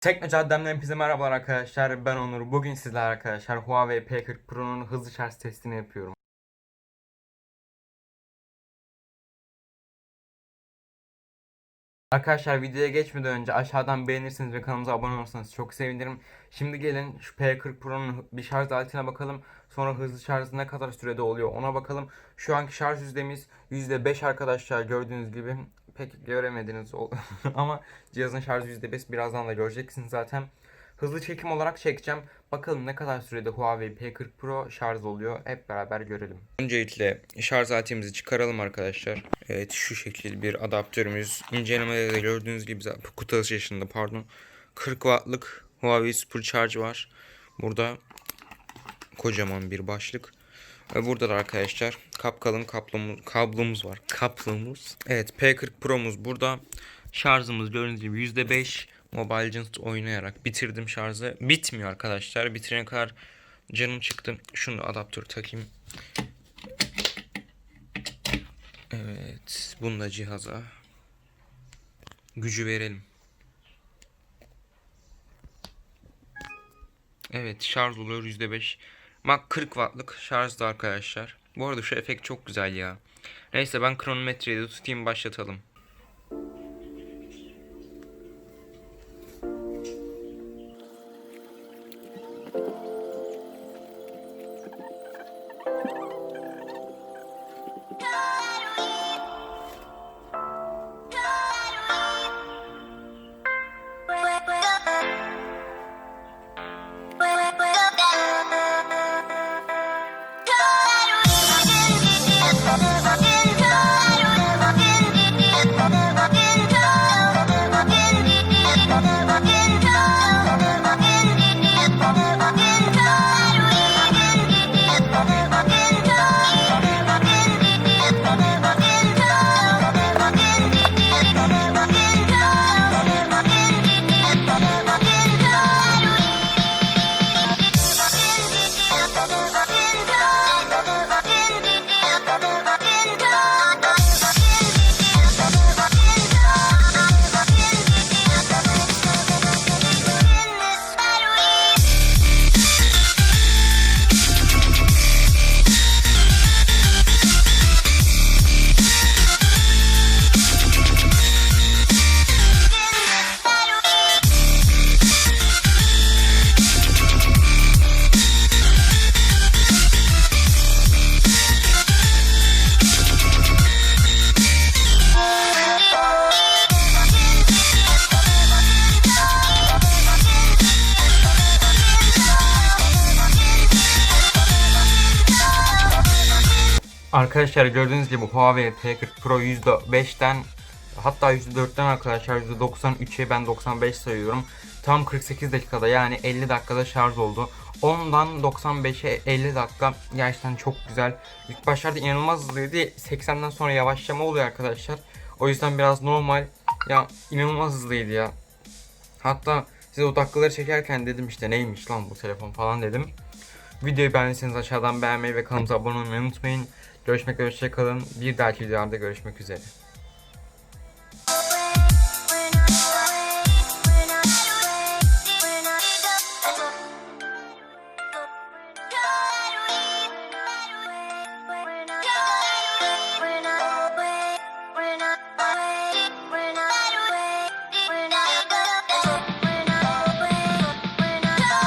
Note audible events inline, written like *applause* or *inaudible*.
Tekno Caddem'den hepinize merhabalar arkadaşlar. Ben Onur. Bugün sizlerle arkadaşlar Huawei P40 Pro'nun hızlı şarj testini yapıyorum. Arkadaşlar videoya geçmeden önce aşağıdan beğenirseniz ve kanalımıza abone olursanız çok sevinirim. Şimdi gelin şu P40 Pro'nun bir şarj aletine bakalım. Sonra hızlı şarj ne kadar sürede oluyor ona bakalım. Şu anki şarj yüzdemiz %5 arkadaşlar gördüğünüz gibi. Pek göremediniz *laughs* ama cihazın şarj %5 birazdan da göreceksiniz zaten. Hızlı çekim olarak çekeceğim. Bakalım ne kadar sürede Huawei P40 Pro şarj oluyor. Hep beraber görelim. Öncelikle şarj aletimizi çıkaralım arkadaşlar. Evet şu şekil bir adaptörümüz. İncelemede de gördüğünüz gibi kutu açılışında pardon. 40 wattlık Huawei Supercharge var. Burada kocaman bir başlık. Ve burada da arkadaşlar kapkalın kablomuz, kablomuz var. Kablomuz. Evet P40 Pro'muz burada. Şarjımız gördüğünüz gibi %5. Mobile Legends oynayarak bitirdim şarjı. Bitmiyor arkadaşlar. Bitirene kadar canım çıktı. Şunu da adaptör takayım. Evet. Bunu da cihaza. Gücü verelim. Evet şarj oluyor %5. Mac 40 wattlık şarjda arkadaşlar. Bu arada şu efekt çok güzel ya. Neyse ben kronometreyi de tutayım başlatalım. Arkadaşlar gördüğünüz gibi Huawei P40 Pro %5'ten hatta %4'ten arkadaşlar %93'e ben 95 sayıyorum. Tam 48 dakikada yani 50 dakikada şarj oldu. 10'dan 95'e 50 dakika gerçekten çok güzel. İlk başlarda inanılmaz hızlıydı. 80'den sonra yavaşlama oluyor arkadaşlar. O yüzden biraz normal. Ya inanılmaz hızlıydı ya. Hatta size o dakikaları çekerken dedim işte neymiş lan bu telefon falan dedim. Videoyu beğendiyseniz aşağıdan beğenmeyi ve kanalımıza abone olmayı unutmayın. Görüşmek üzere, hoşça kalın. Bir dahaki videolarda görüşmek üzere.